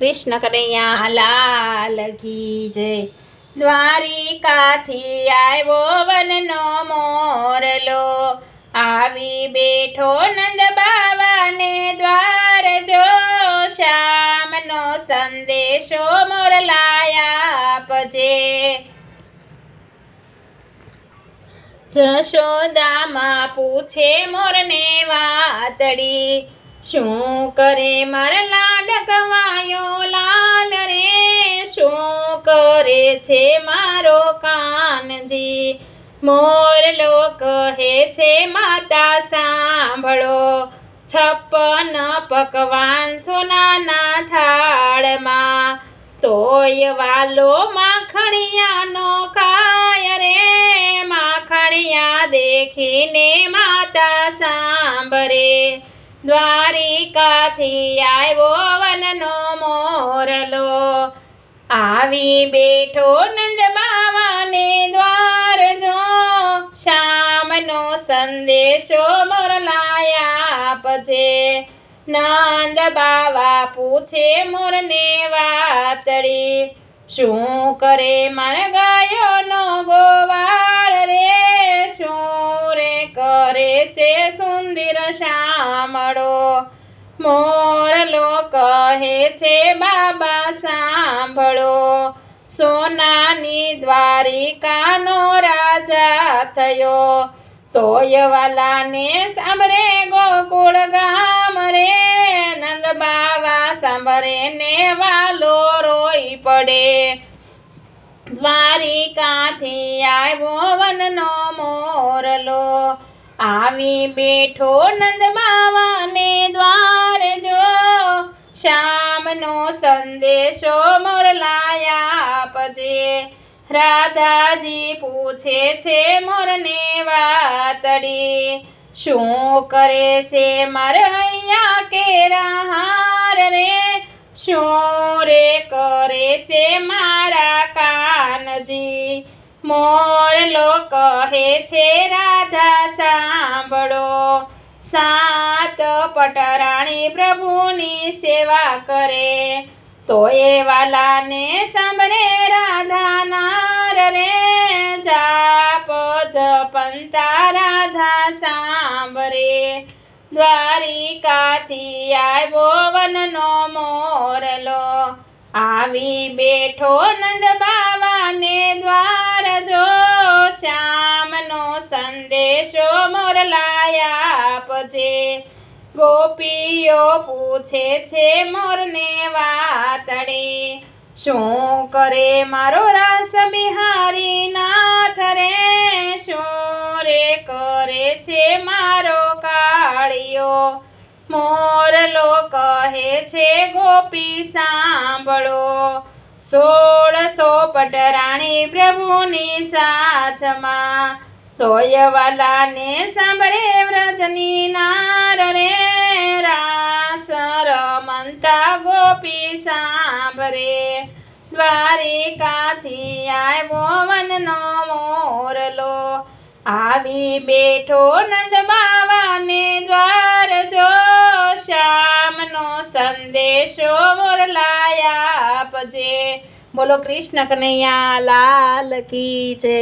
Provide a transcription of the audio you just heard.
કૃષ્ણ કનૈયા લાલ કી જય. દ્વારિકાથી આવ્યો વનનો મોરલો. આવી બેઠો નંદ બાવાને દ્વાર જો શ્યામનો સંદેશો મોરલાયા આપજે. જશોદામાં પૂછે મોરને વાતડી, શું કરે મારા છે મારો કાનજી. મોરલો કહે છે માતા, સાંભળો. છપ્પન પકવાન સોનાના થાળમાં. તોય વાલો માખણિયાનો ખાય રે. માખણિયા દેખીને માતા સાંભળે. દ્વારિકાથી આવ્યો વનનો મોરલો. આવી બેઠો નંદ બાવાને દ્વાર જો. શામનો સંદેશો મોરલાયા પછે નંદ બાવા પૂછે મોરને વાતડી. શું કરે મર ગાયોનો મોરલો કહે છે, બાબા, સાંભળો. સોનાની દ્વારિકાનો રાજા થયો. તોયવાલાને સાંભળે, ગોકુળ ગામ રે, નંદ બાવા, સાંભળે ને વાલો રોઈ પડે. દ્વારિકાથી આવ્યો વનનો મોરલો. આવી બેઠો નંદ બાવાને શ્યામનો સંદેશો મોરલાયા આપજે. રાધાજી પૂછે છે મોરને વાતડી. શું કરે છે મારે અહીંયા કેરા હાર રે શું રે કરે છે મારા કાનજી? મોરલો કહે છે, રાધા, સાંભળો. સાત પટરાણી પ્રભુની સેવા કરે. તો એ વાલાને સાંભળે રાધા નાર રે, જાપ જપંતા રાધા સાંભળે. દ્વારિકાથી આવ્યો વનનો મોરલો આવી બેઠો નંદ બાવાને દ્વાર જો શ્યામનો ગોપીઓ પૂછે છે મોરને વાતડી, શું કરે મારો રાસ બિહારી નાથ રે શું રે કરે છે મારો કાળિયો? મોરલો કહે છે, ગોપી સાંભળો, સોળસો પટરાણી પ્રભુની સાથમાં તોય વાલાને સાંભળે વ્રજની નાર રે રાસ રમંતા ગોપી સાંભળે. દ્વારિકાથી આવ્યો વનનો મોરલો આવી બેઠો નંદ બાવાને દ્વાર જો, શ્યામનો સંદેશો મોરલાયા આપજે. બોલો કૃષ્ણ કનૈયા, લાલ કી જય.